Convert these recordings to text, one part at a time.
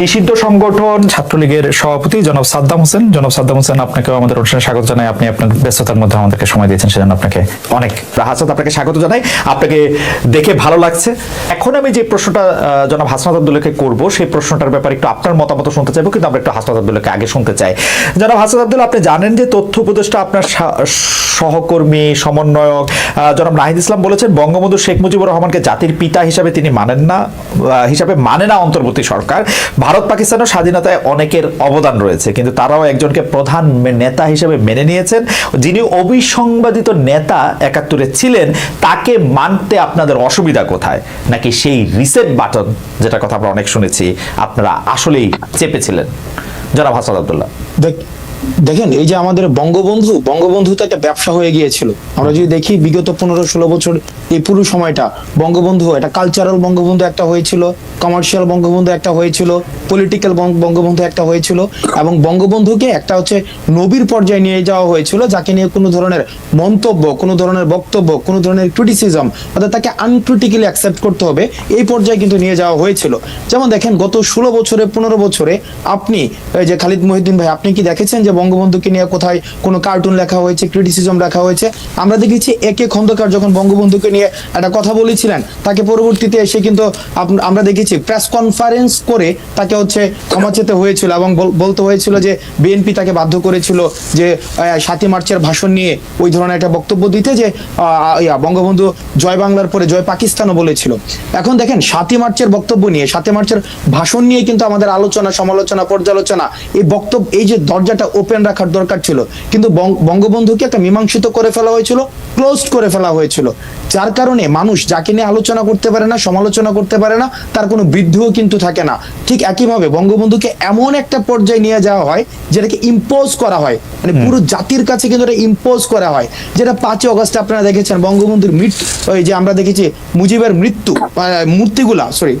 নিষিদ্ধ সংগঠন ছাত্রলীগের সভাপতি জনাব সাদ্দাম হোসেন। জনাব সাদ্দাম হোসেন, আপনাকেও আমাদের অনুষ্ঠানে স্বাগত জানাই। আপনি আপনার ব্যস্ততার মধ্যে আমাদেরকে সময় দিয়েছেন, সেজন্য আপনাকে অনেক হাসান আপনাকে স্বাগত জানাই। আপনাকে দেখে ভালো লাগছে। এখন আমি যে প্রশ্নটা জনাব হাসনাত আব্দুল্লাহকে করব, সেই প্রশ্নটার ব্যাপারে একটু আপনার মতামত শুনতে চাইব, কিন্তু আমরা একটু হাসনাত আব্দুল্লাহকে আগে শুনতে চাই। জনাব হাসনাত আব্দুল্লাহ, আপনি জানেন যে তথ্য উপদেষ্টা আপনার সহকর্মী, সমন্বয়ক জনাব নাহিদ ইসলাম বলেছেন, বঙ্গবন্ধু শেখ মুজিবুর রহমানকে জাতির পিতা হিসাবে তিনি মানেন না হিসাবে মানে না অন্তর্বর্তী সরকার। ভারত পাকিস্তানের স্বাধীনতায় অনেকের অবদান রয়েছে, কিন্তু তারাও একজনকে প্রধান নেতা হিসেবে মেনে নিয়েছেন। যিনি অবিসংবাদিত নেতা একাত্তরে ছিলেন, তাকে মানতে আপনাদের অসুবিধা কোথায়? নাকি সেই রিসেট বাটন যেটা কথা আমরা অনেক শুনেছি, আপনারা আসলেই চেপেছিলেন? জনাব হাসান আবদুল্লাহ। দেখ- দেখেন, এই যে আমাদের বঙ্গবন্ধু বঙ্গবন্ধু তো একটা ব্যবসা হয়ে গিয়েছিল। আমরা যদি দেখি বিগত পনেরো ষোলো বছর, এই পুরো সময়টা, বঙ্গবন্ধু একটা কালচারাল বঙ্গবন্ধু একটা হয়েছিল কমার্শিয়াল বঙ্গবন্ধু একটা হয়েছিল পলিটিক্যাল বঙ্গবন্ধু একটা হয়েছিল, এবং বঙ্গবন্ধুকে একটা হচ্ছে নবীর পর্যায়ে নিয়ে যাওয়া হয়েছিল, যাকে নিয়ে কোনো ধরনের মন্তব্য, কোনো ধরনের বক্তব্য, কোনো ধরনের ক্রিটিসিজম অর্থাৎ তাকে আনক্রিটিক্যালি অ্যাকসেপ্ট করতে হবে, এই পর্যায়ে কিন্তু নিয়ে যাওয়া হয়েছিল। যেমন দেখেন, গত ষোলো বছরে, পনেরো বছরে আপনি যে খালিদ মহিউদ্দিন ভাই, আপনি কি দেখেছেন যে বঙ্গবন্ধুকে নিয়ে কোথায় কোনো কার্টুন লেখা হয়েছে ক্রিটিসিজম লেখা হয়েছে, আমরা দেখেছি একে খন্দকার যখন বঙ্গবন্ধুকে নিয়ে একটা কথা বলেছিলেন, তাকে পরবর্তীতে এসে কিন্তু আমরা দেখেছি প্রেস কনফারেন্স করে তাকে হচ্ছে ক্ষমা চেতে হয়েছিল এবং বলতে হয়েছিল যে বিএনপি তাকে বাধ্য করেছিল যে সাতই মার্চের ভাষণ নিয়ে ওই ধরনের একটা বক্তব্য দিতে যে বঙ্গবন্ধু জয় বাংলার পরে জয় পাকিস্তানও বলেছিল। এখন দেখেন সাতই মার্চের বক্তব্য নিয়ে, সাতই মার্চের ভাষণ নিয়ে কিন্তু আমাদের আলোচনা, সমালোচনা, পর্যালোচনা, এই বক্তব্য, এই যে দরজাটা ওপেন রাখার দরকার ছিল। কিন্তু বঙ্গবন্ধুকে একটা মীমাংসিত করে ফেলা হয়েছিল ক্লোজড করে ফেলা হয়েছিল। যার কারণে মানুষ যাকে নিয়ে আলোচনা করতে পারে না সমালোচনা করতে পারে না তার কোনো বৃদ্ধিও কিন্তু থাকে না। ঠিক একইভাবে বঙ্গবন্ধুকে এমন একটা পর্যায়ে নিয়ে যাওয়া হয় যেটাকে ইম্পোজ করা হয়। মানে পুরো জাতির কাছে কিন্তু এটা ইম্পোজ করা হয়। যেটা পাঁচই অগস্টে আপনারা দেখেছেন বঙ্গবন্ধুর মৃত্যু ওই যে আমরা দেখেছি মুজিবের মৃত্যু মূর্তিগুলা সরি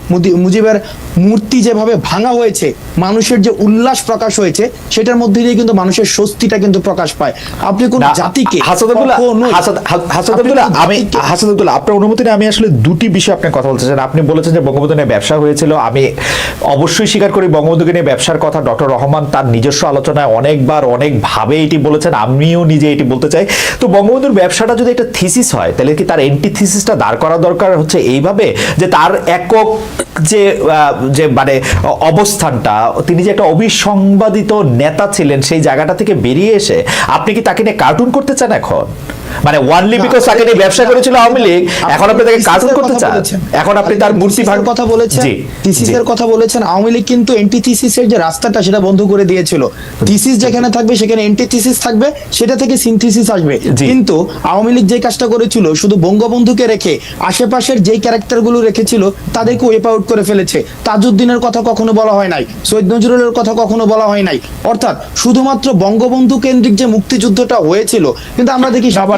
মুজিবের মূর্তি যেভাবে ভাঙা হয়েছে মানুষের যে উল্লাস প্রকাশ হয়েছে সেটার মধ্যে দিয়ে কিন্তু মানুষের স্বস্তিটা কিন্তু প্রকাশ পায়। আপনি কোন জাতিকে হাসান আব্দুল্লাহ, কখনোই- হাসান- হা- হাসান আপনি আব্দুল্লাহ, কোন আমি জাতিকে- আপনার অনুমতি আমি আসলে দুটি বিষয়ে আপনার কথা বলতে চাই। আপনি বলেছেন যে বঙ্গবন্ধু নিয়ে ব্যবসা হয়েছিল। আমি অবশ্যই স্বীকার করি বঙ্গবন্ধুকে নিয়ে ব্যবসার কথা ডক্টর রহমান তার নিজস্ব আলোচনায় অনেকবার অনেকভাবে এটি বলেছেন। আমিও নিজে এটি বলতে চাই। তো বঙ্গবন্ধুর ব্যবসাটা যদি একটা থিসিস হয় তাহলে কি তার এন্টি থিসিসটা দাঁড় করা দরকার হচ্ছে এইভাবে? যে তার একক যে যে মানে অবস্থানটা, তিনি যে একটা অবিসংবাদিত নেতা ছিলেন সেই জায়গাটা থেকে বেরিয়ে এসে আপনি কি তাকে নিয়ে কার্টুন করতে চান এখন? মানে ওয়ানলি বিকজ তাকে নিয়ে ব্যবসা করেছিল আওয়ামী লীগ এখন আপনি তাকে কার্টুন করতে চান এখন আপনি তার মূর্তি ভাগ কথা বলেছেন? থিসিসের কথা বলেছেন আওয়ামী লীগ কিন্তু এন্টি থিসিসের যে রাস্তাটা সেটা বন্ধ করে দিয়েছিল। থিসিস যেখানে থাকবে সেখানে এন্টি থিসিস থাকবে সেটা থেকে সিনথিসিস আসবে। কিন্তু আওয়ামী লীগ যে কাজটা করেছিল শুধু বঙ্গবন্ধুকে রেখে আশেপাশের যেই ক্যারেক্টারগুলো রেখেছিল তাদেরকে ওয়েপ আউট করে ফেলেছে। তাজউদ্দিনের কথা কখনো বলা হয় নাই সৈয়দ নজরুলের কথা কখনো বলা হয় নাই। অর্থাৎ শুধুমাত্র বঙ্গবন্ধু কেন্দ্রিক যে মুক্তিযুদ্ধটা হয়েছিল কিন্তু আমরা দেখি না,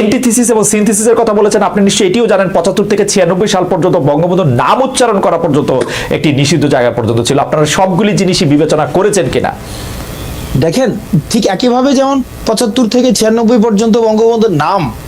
এন্টিথিসিস এবং সিনথিসিসের কথা বলেছেন। আপনি নিশ্চয়ই এটিও জানেন, পঁচাত্তর থেকে ছিয়ানব্বই সাল পর্যন্ত বঙ্গবন্ধুর নাম উচ্চারণ করা পর্যন্ত একটি নিষিদ্ধ জায়গা পর্যন্ত ছিল। আপনারা সবগুলি জিনিসই বিবেচনা করেছেন কিনা? দেখেন, ঠিক একইভাবে যেমন পঁচাত্তর থেকে ছিয়ানব্বই পর্যন্ত বঙ্গবন্ধুর নাম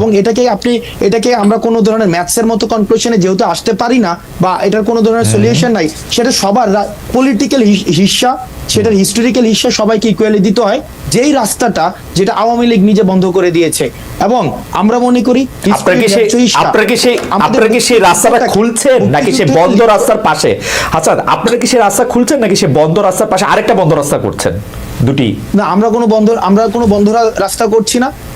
এবং এটাকে আপনি এটাকে আমরা কোনো ধরনের ম্যাথসের মতো কনক্লুশনে যেহেতু আসতে পারি না বা এটার কোনো ধরনের সলিউশন নাই সেটা সবার পলিটিক্যাল হিস্সা সেটার হিস্টোরিক্যাল হিস্সা সবাইকে ইকুয়ালি দিতে হয়। যেই রাস্তাটা যেটা আওয়ামী লীগ নিজে বন্ধ করে দিয়েছে। এবং আমরা মনে করি আপনারা কি সেই আপনারা কি সেই রাস্তাটা খুলছেন নাকি সেই বন্ধ রাস্তার পাশে? আচ্ছা আপনারা কি সেই রাস্তা খুলছেন নাকি সেই বন্ধ রাস্তার পাশে আরেকটা বন্ধ রাস্তা করছেন? দুটি। না আমরা কোনো বন্ধ আমরা কোনো বন্ধ রাস্তা করছি না।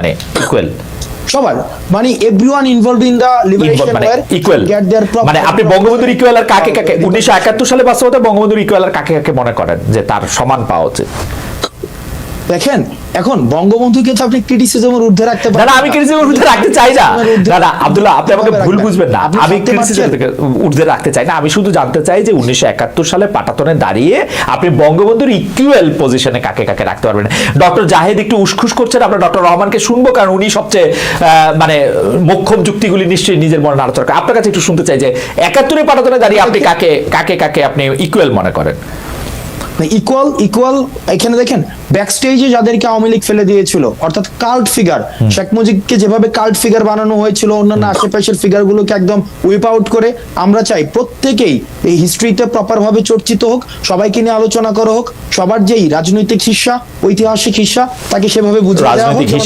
মানে ইকুয়াল সবার মানে everyone involved in the liberation মানে ওয়ার ইকুয়াল গেট देयर মানে আপনি বঙ্গবন্ধুর ইকুয়াল আর কাকে কাকে উনিশশো একাত্তর সালে বাস্তবতা বঙ্গবন্ধুর ইকুয়াল আর কাকে কাকে মনে করেন যে তার সমান পাওয়া উচিত দেখেন এখন বঙ্গবন্ধুকে তো আপনি ক্রিটিসিজমের ঊর্ধ্বে রাখতে পারেন না আমি ক্রিটিসিজমের ঊর্ধ্বে রাখতে চাই না। না আব্দুল্লাহ আপনি আমাকে ভুল বুঝবেন না। আমি থাকতে ক্রিটিসিজম পারছেন? থেকে ঊর্ধ্বে রাখতে চাই না। আমি শুধু জানতে চাই যে উনিশশো একাত্তর সালে পাটাতনে দাঁড়িয়ে আপনি বঙ্গবন্ধুর ইকুয়াল পজিশনে কাকে কাকে রাখতে পারবেন? ডক্টর জাহেদ একটু উসখুস করছেন আমরা ডক্টর রহমানকে শুনব কারণ উনি সবচেয়ে আহ, মানে মোক্ষম যুক্তিগুলি নিশ্চয়ই নিজের মনে আলোচনা করেন আপনার কাছে একটু শুনতে চাই যে একাত্তরে পাটাতনে দাঁড়িয়ে আপনি কাকে কাকে কাকে আপনি ইকুয়াল মনে করেন? ইকুয়াল ইকুয়াল এখানে দেখেন ব্যাক স্টেজে যাদেরকে আওয়ামী লীগ ফেলে দিয়েছিল অর্থাৎ কাল্ট ফিগার শেখ মুজিবকে যেভাবে কাল্ট ফিগার বানানো হয়েছিল অন্যান্য আশেপাশের ফিগার গুলোকে একদম উইপ আউট করে আমরা চাই প্রত্যেকেই এই হিস্ট্রিতে প্রপার ভাবে চর্চিত হোক সবাইকে নিয়ে আলোচনা করা হোক সবার যেই রাজনৈতিক হিস্সা ঐতিহাসিক হিস্সা তাকে সেভাবে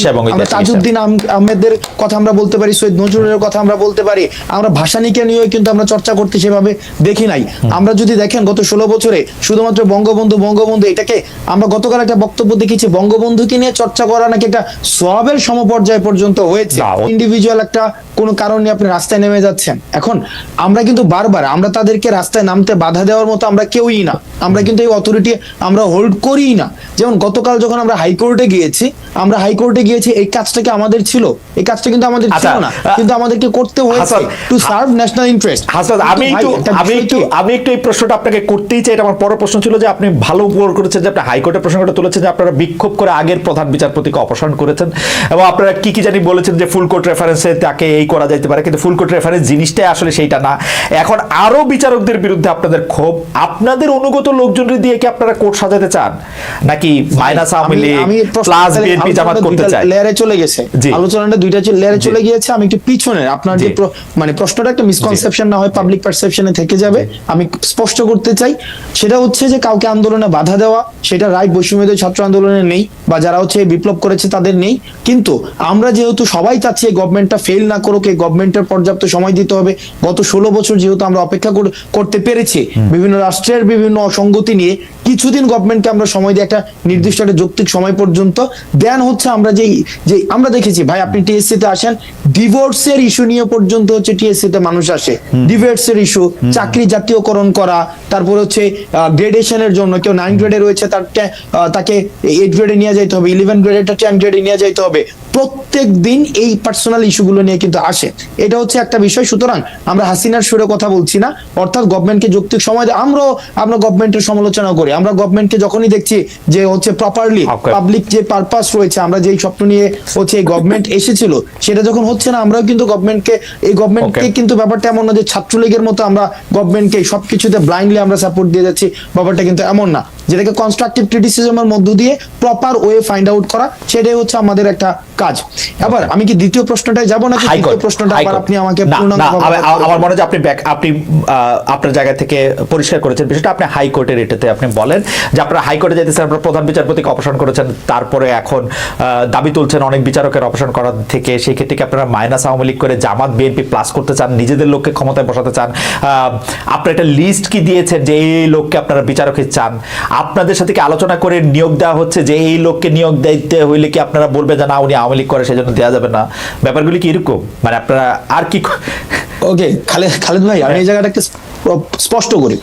এবং আমরা। তাজউদ্দিন আহমেদের কথা আমরা বলতে পারি সৈয়দ নজরুলের কথা আমরা বলতে পারি আমরা ভাষানিকে নিয়েও কিন্তু আমরা চর্চা করতে সেভাবে দেখি নাই। আমরা যদি দেখেন গত ষোলো বছরে শুধুমাত্র বঙ্গবন্ধু বঙ্গবন্ধু এটাকে আমরা গতকাল একটা বক্তব্য দেখেছি বঙ্গবন্ধুকে নিয়ে চর্চা করা নাকি একটা সবের সমপর্যায় পর্যন্ত হয়েছে। ইন্ডিভিজুয়াল একটা কোনো কারণ নিয়ে আপনি রাস্তায় নেমে যাচ্ছেন। এখন আমরা কিন্তু বারবার আমরা তাদেরকে রাস্তায় নামতে বাধা দেওয়ার মতো আমরা কেউই না। আমরা কিন্তু এই অথরিটি আমরা হোল্ড করিই না। যেমন গতকাল যখন আমরা হাইকোর্টে গিয়েছি আমরা হাইকোর্টে গিয়েছি এই কাজটাকে আমাদের ছিল? এই কাজটা কিন্তু আমাদের আচ্ছা, ছিল না। কিন্তু আমাদেরকে করতে হয়েছে to serve national interest Hasan আমি একটু আমি একটু আমি একটু এই প্রশ্নটা আপনাকে করতেই চাই এটা আমার পরের প্রশ্ন ছিল যে আপনি ভালো উপর করেছেন যে আপনি হাইকোর্টের প্রসঙ্গটা তুলেছেন যে আপনারা বিক্ষোভ করে আগের প্রধান বিচারপতিকে অপসারণ করেছেন এবং আপনারা কি কি জানি বলেছেন যে ফুল কোর্ট রেফারেন্সে তাকে এই করা যাইতে পারে কিন্তু ফুল কোর্ট রেফারেন্স জিনিসটাই আসলে সেইটা না। এখন আরও বিচারকদের বিরুদ্ধে আপনাদের ক্ষোভ আপনাদের অনুগত লোকজনের দিয়ে কি আপনারা কোর্ট সাজাতে চান? নাকি minus Awami League plus BNP Jamaat করতে চায়? লেয়ারে চলে গেছে। আলোচনাটা দুইটা লেয়ারে চলে গিয়েছে আমি একটু পিছনে। আপনার যে মানে প্রশ্নটা একটা মিসকনসেপশন না হয় পাবলিক পারসেপশনে থেকে যাবে। আমি স্পষ্ট করতে চাই সেটা হচ্ছে যে কাউকে আন্দোলনে বাধা দেওয়া সেটা রায় বৈষম্যদের ছাত্র আন্দোলনে নেই বা যারা হচ্ছে বিপ্লব করেছে তাদের নেই। কিন্তু আমরা যেহেতু সবাই চাচ্ছি এই গভর্নমেন্টটা ফেল না করুক এই গভর্নমেন্টের পর্যাপ্ত সময় দিতে হবে। গত ষোলো বছর যেহেতু আমরা অপেক্ষা কর- করতে পেরেছি বিভিন্ন রাষ্ট্রের বিভিন্ন অসঙ্গতি নিয়ে কিছুদিন গভর্নমেন্টকে আমরা সময় দিয়ে একটা নির্দিষ্ট একটা যৌক্তিক সময় পর্যন্ত দেন হচ্ছে আমরা যেই যে আমরা দেখেছি ভাই আপনি টিএসসি তে আসেন ডিভোর্সের ইস্যু নিয়ে পর্যন্ত হচ্ছে টিএসসি তে মানুষ আসে। ডিভোর্সের ইস্যু চাকরি জাতীয়করণ করা তারপর হচ্ছে গ্রেডেশনের জন্য কেউ নাইন গ্রেডে রয়েছে তার তে- এইট গ্রেডে নিয়ে যাইতে হবে ইলেভেন গ্রেডে টেন গ্রেডে নিয়ে যাইতে হবে। প্রত্যেক দিন এই পার্সোনাল ইস্যুগুলো নিয়ে কিন্তু আসে। এটা হচ্ছে একটা বিষয়। সুতরাং আমরা হাসিনার সুরে কথা বলছি না। অর্থাৎ গভর্নমেন্টকে যৌক্তিক সময় আমরাও আমরা গভর্নমেন্টের সমালোচনা করি। আমরা গভর্নমেন্টকে যখনই দেখছি যে হচ্ছে প্রপারলি পাবলিক যে পারপাস রয়েছে আমরা যেই স্বপ্ন নিয়ে হচ্ছে এই গভর্নমেন্ট এসেছিল সেটা যখন হচ্ছে না আমরাও কিন্তু গভর্নমেন্টকে এই গভর্নমেন্টকে কিন্তু ব্যাপারটা এমন না যে ছাত্রলীগের মতো আমরা গভর্নমেন্টকে সবকিছুতে ব্লাইন্ডলি আমরা সাপোর্ট দিয়ে যাচ্ছি। ব্যাপারটা কিন্তু এমন না। যেটাকে কনস্ট্রাকটিভ ক্রিটিসিজমের মধ্য দিয়ে প্রপার ওয়ে ফাইন্ড আউট করা সেটাই হচ্ছে আমাদের একটা কাজ। এবার আমি কি দ্বিতীয় প্রশ্নটায় যাব নাকি দ্বিতীয় প্রশ্নটা? আবার আপনি আমাকে আমার-? মনে হয় আপনি ব্যাক আপনি আপনার জায়গা থেকে পরিষ্কার করেছেন। বিষয়টা আপনি হাইকোর্টের এটাতে আপনি বলেন যে আপনারা হাইকোর্টে যেতেছেন আপনারা প্রধান বিচারপতিকে অপসারণ করেছেন তারপরে এখন দাবি তুলছেন অনেক বিচারকের অপসারণ করার থেকে। সেই ক্ষেত্রে কি আপনারা মাইনাস আওয়ামী লীগ করে জামাত বিএনপি প্লাস করতে চান নিজেদের লোককে ক্ষমতায় বসাতে চান? আহ, আপনারা একটা লিস্ট কি দিয়েছেন যে এই লোককে আপনারা বিচারকে চান? আপনাদের সাথে কি আলোচনা করে নিয়োগ দেওয়া হচ্ছে যে এই লোককে নিয়োগ দিতে হইলে কি আপনারা বলবেন যে না উনি আওয়ামী লীগ করে সেজন্য দেওয়া যাবে না। ব্যাপারগুলি কি এরকম? মানে আপনারা আর কি ওকে খালেদ খালেদ ভাই আমি এই জায়গাটাকে স্প- স্পষ্ট করি।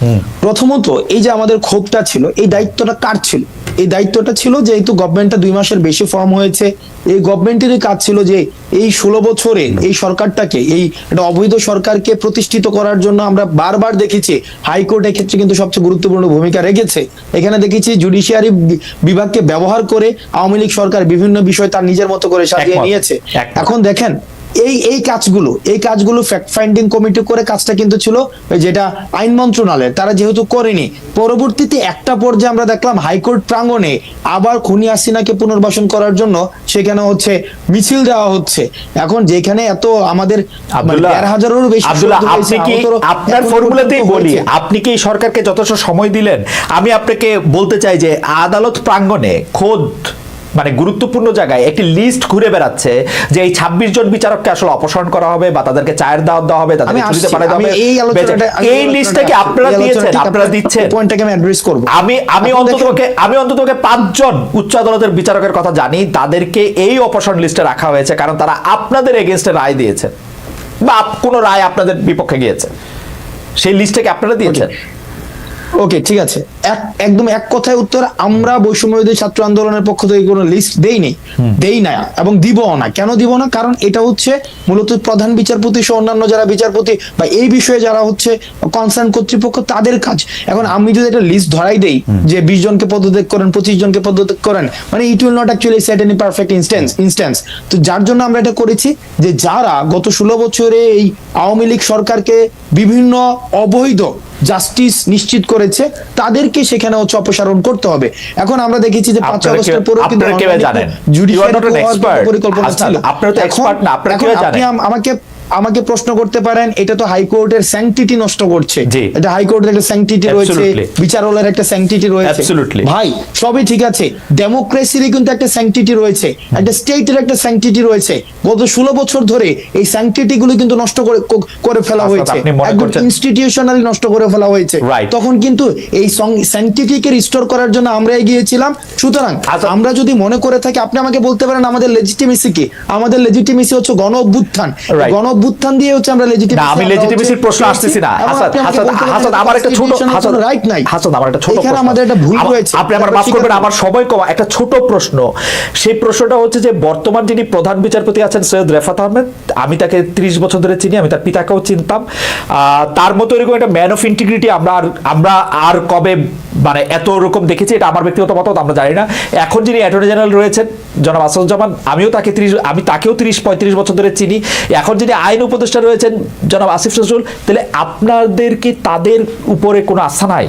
প্রথমত এই যে আমাদের ক্ষোভটা ছিল এই দায়িত্বটা কার ছিল? এই দায়িত্বটা ছিল যেহেতু গভর্নমেন্টটা দুই মাসের বেশি ফর্ম হয়েছে এই গভর্নমেন্টেরই কাজ ছিল যে এই ষোলো বছরে এই সরকারটাকে এই একটা অবৈধ সরকারকে প্রতিষ্ঠিত করার জন্য আমরা বারবার দেখেছি হাইকোর্ট এক্ষেত্রে কিন্তু সবচেয়ে গুরুত্বপূর্ণ ভূমিকা রেখেছে। এখানে দেখেছি জুডিশিয়ারি বিভাগকে ব্যবহার করে আওয়ামী লীগ সরকার বিভিন্ন বিষয় তার নিজের মতো করে সাজিয়ে নিয়েছে। এখন দেখেন এই এই কাজগুলো এই কাজগুলো ফ্যাক্ট ফাইন্ডিং কমিটি করে কাজটা কিন্তু ছিল ওই যেটা আইন মন্ত্রণালয়ের। তারা যেহেতু করেনি পরবর্তীতে একটা পর্যায়ে আমরা দেখলাম হাইকোর্ট প্রাঙ্গণে আবার খুনি হাসিনাকে পুনর্বাসন করার জন্য সেখানে হচ্ছে মিছিল দেওয়া হচ্ছে। এখন যেখানে এত আমাদের মানে দেড় হাজারেরও বেশি আপনি কি আপনার ফর্মুলাতেই বলি আপনি কি সরকারকে যথেষ্ট সময় দিলেন? আমি আপনাকে বলতে চাই যে আদালত প্রাঙ্গণে খোদ মানে গুরুত্বপূর্ণ জায়গায় একটি লিস্ট ঘুরে বেড়াচ্ছে যে এই ছাব্বিশ জন বিচারককে আসলে অপসারণ করা হবে বা তাদেরকে চায়ের দাওয়াত দেওয়া হবে তাদেরকে আসছি, পাঠাতে হবে। এই আলোচনাটা এই লিস্টটা আপনারা দিয়েছেন আপনারা দিচ্ছেন। পয়েন্টটাকে আমি অ্যাড্রেস করব। আমি আমি অন্ততকে আমি অন্ততকে পাঁচজন উচ্চ আদালতের বিচারকের কথা জানি তাদেরকে এই অপসারণ লিস্টে রাখা হয়েছে কারণ তারা আপনাদের এগেনস্টে রায় দিয়েছে বা কোনো রায় আপনাদের বিপক্ষে গিয়েছে। সেই লিস্টটাকে আপনারা দিয়েছেন? ওকে ঠিক আছে। এক একদম এক কথায় উত্তর আমরা বৈষম্যবিরোধী ছাত্র আন্দোলনের পক্ষ থেকে কোনো লিস্ট দেইনি দেই না এবং দিবও না। কেন দিব না? কারণ এটা হচ্ছে মূলত প্রধান বিচারপতি সহ অন্যান্য যারা বিচারপতি বা এই বিষয়ে যারা হচ্ছে কনসার্ন কর্তৃপক্ষ তাদের কাজ। এখন আমি যদি একটা লিস্ট ধরাই দেই যে বিশ জনকে পদত্যাগ করেন পঁচিশ জনকে পদত্যাগ করেন মানে it will not actually set any perfect instance instance তো যার জন্য আমরা এটা করেছি যে যারা গত ষোলো বছরে এই আওয়ামী লীগ সরকারকে বিভিন্ন অবৈধ জাস্টিস নিশ্চিত করেছে তাদেরকে সেখানে হচ্ছে অপসারণ করতে হবে। এখন আমরা দেখেছি যে পাঁচ আগস্টের পরেও কিন্তু. পরিকল্পনা হাসান, ছিল। আপনি আমাকে আমাকে প্রশ্ন করতে পারেন এটা তো হাইকোর্টের স্যাংটিটি নষ্ট করছে। এটা হাইকোর্টের একটা স্যাংটিটি রয়েছে বিচারালয়ের একটা স্যাংটিটি রয়েছে। ভাই সবই ঠিক আছে। ডেমোক্রেসিরই কিন্তু একটা স্যাংটিটি রয়েছে। একটা স্টেটের একটা স্যাংটিটি রয়েছে। গত ষোলো বছর ধরে এই স্যাংটিটি গুলো কিন্তু নষ্ট করে করে ফেলা হয়েছে। একদম ইনস্টিটিউশনালি নষ্ট করে ফেলা হয়েছে। তখন কিন্তু এই স্যাংটিটিকে রিস্টোর করার জন্য আমরা এগিয়েছিলাম। সুতরাং আচ্ছা। আমরা যদি মনে করে থাকি আপনি আমাকে বলতে পারেন আমাদের লেজিটিমেসি কি আমাদের লেজিটিমেসি হচ্ছে গণ অভ্যুত্থান গণ অভ্যুত্থান দিয়ে হচ্ছে আমরা লেজিটিমেসি আমি লেজিটিমেসির প্রশ্ন আসতেছি না। হাসান হাসান হাসান আমার একটা ছোট হাসান রাইট নাই। হাসান আমার একটা ছোট প্রশ্ন। আমাদের একটা ভুল আপনি আমার মাফ করবেন আমার সময় কম একটা ছোট প্রশ্ন। সেই প্রশ্নটা হচ্ছে যে বর্তমান যিনি প্রধান বিচারপতি আছেন সৈয়দ রেফাত আহমেদ আমি তাকে 30 বছর ধরে চিনি আমি তার পিতাকেও চিনতাম। তার মতো এরকম একটা ম্যান অফ ইন্টিগ্রিটি আমরা আমরা আর কবে মানে এত রকম দেখেছি এটা আমার ব্যক্তিগত মতামত আমরা জানি না। এখন যিনি অ্যাটর্নি জেনারেল রয়েছেন জনাব আসাদুজ্জামান আমিও তাকে ত্রিশ আমি তাকেও তিরিশ পঁয়ত্রিশ বছর ধরে চিনি। এখন যিনি আইন উপদেষ্টা রয়েছেন জনাব আসিফ নজরুল। তাহলে আপনাদের কি তাদের উপরে কোনো আস্থা নাই?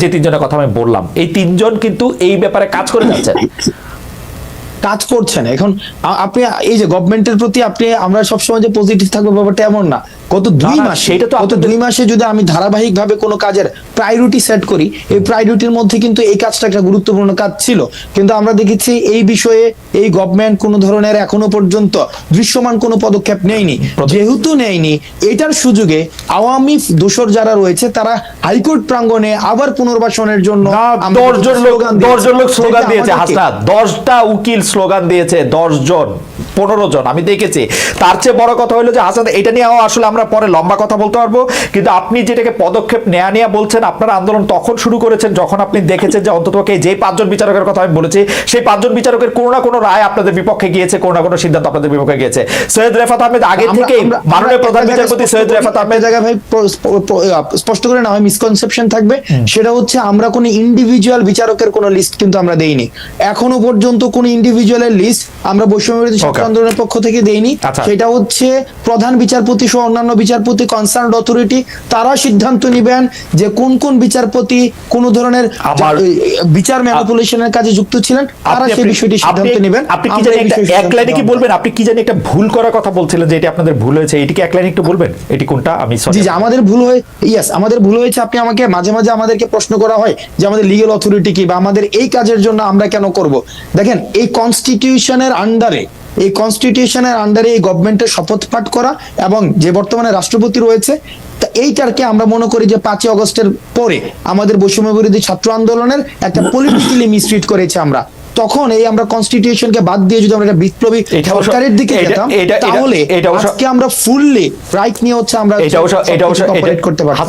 যে তিনজনের কথা আমি বললাম। এই তিনজন কিন্তু এই ব্যাপারে কাজ করে যাচ্ছেন। কাজ করছেন। এখন আপনি এই যে গভর্নমেন্টের প্রতি আপনি, আমরা সবসময় যে পজিটিভ থাকব ব্যাপারটা এমন না। গত দুই মাস সেটা তো গত দুই মাসে যদি আমি ধারাবাহিক ভাবে কোনো কাজের প্রায়োরিটি সেট করি এই প্রায়োরিটির মধ্যে কিন্তু এই কাজটা একটা গুরুত্বপূর্ণ কাজ ছিল। কিন্তু আমরা দেখেছি এই বিষয়ে এই গভর্নমেন্ট কোনো ধরনের এখনও পর্যন্ত দৃশ্যমান কোনো পদক্ষেপ নেয়নি। যেহেতু নেয়নি এটার সুযোগে আওয়ামী দোসর যারা রয়েছে তারা হাইকোর্ট প্রাঙ্গণে আবার পুনর্বাসনের জন্য দশজন লোক দশজন লোক স্লোগান দিয়েছে হাসনাত। দশটা উকিল স্লোগান দিয়েছে দশ জন পনেরো জন আমি দেখেছি। তার চেয়ে বড় কথা হলো যে হাসান এটা নিয়ে আসলে আমরা পরে লম্বা কথা বলতে পারব। কিন্তু আপনি যেটাকে পদক্ষেপ নেয়া নিয়ে বলছেন আপনার আন্দোলন তখন শুরু করেছেন যখন আপনি দেখেছেন যে অন্তত যে পাঁচজন বিচারকের কথা আমি বলেছি সেই পাঁচজন বিচারকের কোনো না কোনো রায় আপনাদের বিপক্ষে গিয়েছে কোনো না কোনো সিদ্ধান্ত আপনাদের বিপক্ষে গিয়েছে। সৈয়দ রেফাত আহমেদ আগে থেকে মাননীয় প্রধান বিচারপতি সৈয়দ রেফাত আহমেদ জায়গায় ভাই স্পষ্ট করে না হয় মিসকনসেপশন থাকবে। সেটা হচ্ছে আমরা কোনো ইন্ডিভিজুয়াল বিচারকের কোনো লিস্ট কিন্তু আমরা দেইনি। এখনও পর্যন্ত কোন ইন্ডিভিজুয়ালের লিস্ট আমরা বৈষম্যবিরোধী ছাত্র Okay. আন্দোলনের পক্ষ থেকে দেইনি। আচ্ছা। সেটা হচ্ছে প্রধান বিচারপতি সহ অন্যান্য বিচারপতি কনসার্ন অথরিটি তারা সিদ্ধান্ত নিবেন যে কোন কোন বিচারপতি কোন ধরনের বিচার ম্যানিপুলেশনের কাজে যুক্ত ছিলেন তারা সেই বিষয়টি সিদ্ধান্ত নেবেন। আপনি কি আমরা জানি একটা এক লাইনে কি বলবেন? আপনি কি জানি একটা ভুল করার কথা বলছিলেন যে এটি আপনাদের ভুল হয়েছে এটি কি এক লাইনে একটু বলবেন? এটি কোনটা? আমি। জি জি আমাদের ভুল হয়ে ইয়েস আমাদের ভুল হয়েছে আপনি আমাকে মাঝে মাঝে আমাদেরকে প্রশ্ন করা হয় যে আমাদের লিগ্যাল অথরিটি কি বা আমাদের এই কাজের জন্য আমরা কেন করব? দেখেন এই কনস্টিটিউশনের আন্ডারে এই কনস্টিটিউশনের আন্ডারে এই গভর্নমেন্টের শপথ পাঠ করা এবং যে বর্তমানে রাষ্ট্রপতি রয়েছে তা এইটারকে আমরা মনে করি যে পাঁচই অগস্টের পরে আমাদের বৈষম্য বিরোধী ছাত্র আন্দোলনের একটা পলিটিক্যালি মিসট্রিট করেছে আমরা। তখন এই আমরা কনস্টিটিউশনকে বাদ দিয়ে যদি আমরা একটা বিপ্লবী সরকারের দিকে যেতাম তাহলে আজকে আমরা ফুললি রাইট নিয়ে হচ্ছে আমরা এটা অবশ্য এটা অবশ্য এটা- করতে পারতাম।